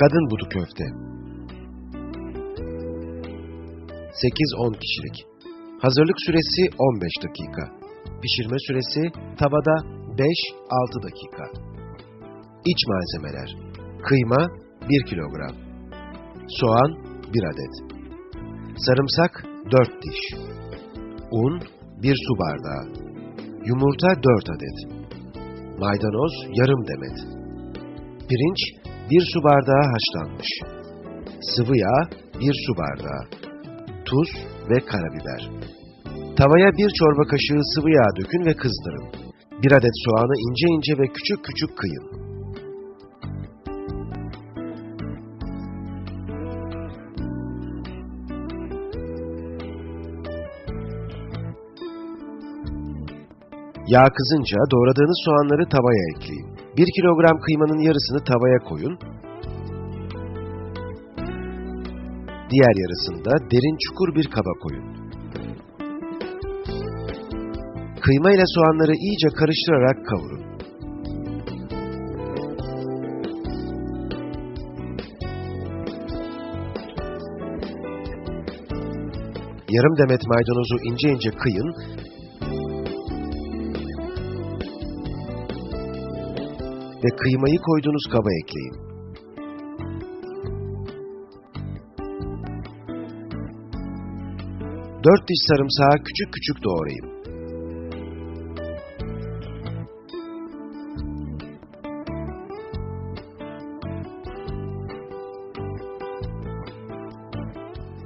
Kadın budu köfte. 8-10 kişilik. Hazırlık süresi 15 dakika. Pişirme süresi tavada 5-6 dakika. İç malzemeler. Kıyma 1 kilogram. Soğan 1 adet. Sarımsak 4 diş. Un 1 su bardağı. Yumurta 4 adet. Maydanoz yarım demet. Pirinç 1 su bardağı haşlanmış. Sıvı yağ 1 su bardağı. Tuz ve karabiber. Tavaya 1 çorba kaşığı sıvı yağ dökün ve kızdırın. 1 adet soğanı ince ince ve küçük küçük kıyın. Yağ kızınca doğradığınız soğanları tavaya ekleyin. 1 kilogram kıymanın yarısını tavaya koyun. Diğer yarısını da derin çukur bir kaba koyun. Kıyma ile soğanları iyice karıştırarak kavurun. Yarım demet maydanozu ince ince kıyın ve kıymayı koyduğunuz kaba ekleyin. Dört diş sarımsağı küçük küçük doğrayın.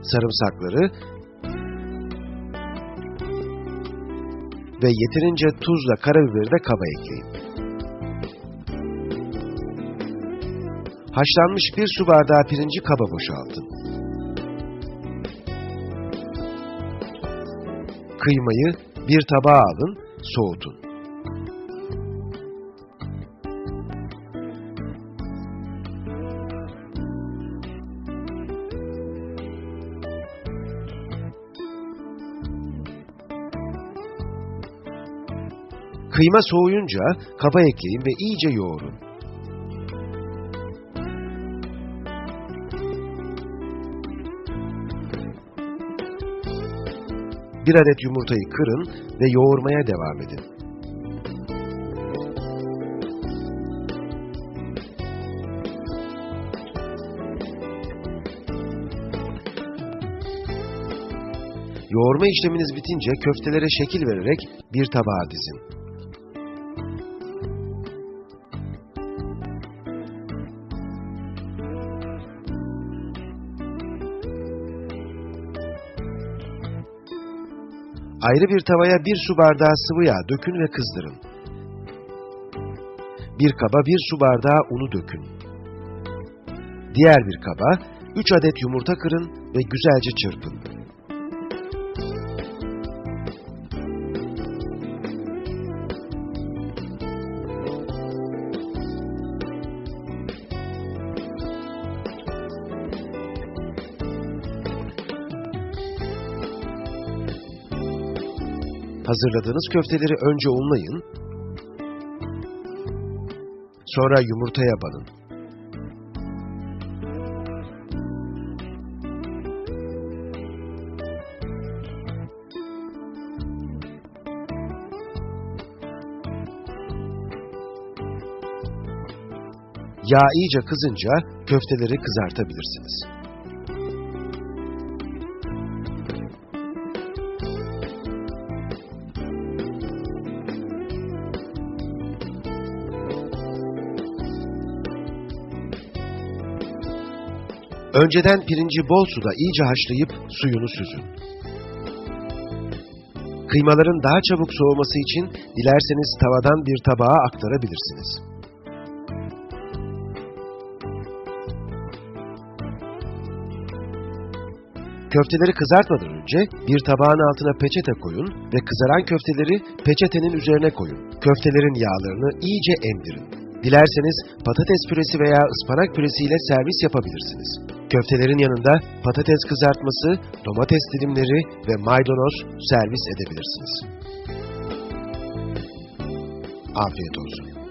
Sarımsakları ve yeterince tuzla karabiberi de kaba ekleyin. Haşlanmış bir su bardağı pirinci kaba boşaltın. Kıymayı bir tabağa alın, soğutun. Kıyma soğuyunca kaba ekleyin ve iyice yoğurun. Bir adet yumurtayı kırın ve yoğurmaya devam edin. Yoğurma işleminiz bitince köftelere şekil vererek bir tabağa dizin. Ayrı bir tavaya bir su bardağı sıvı yağ dökün ve kızdırın. Bir kaba bir su bardağı unu dökün. Diğer bir kaba 3 adet yumurta kırın ve güzelce çırpın. Hazırladığınız köfteleri önce unlayın, sonra yumurtaya banın. Yağ iyice kızınca köfteleri kızartabilirsiniz. Önceden pirinci bol suda iyice haşlayıp suyunu süzün. Kıymaların daha çabuk soğuması için dilerseniz tavadan bir tabağa aktarabilirsiniz. Köfteleri kızartmadan önce bir tabağın altına peçete koyun ve kızaran köfteleri peçetenin üzerine koyun. Köftelerin yağlarını iyice emdirin. Dilerseniz patates püresi veya ıspanak püresiyle servis yapabilirsiniz. Köftelerin yanında patates kızartması, domates dilimleri ve maydanoz servis edebilirsiniz. Afiyet olsun.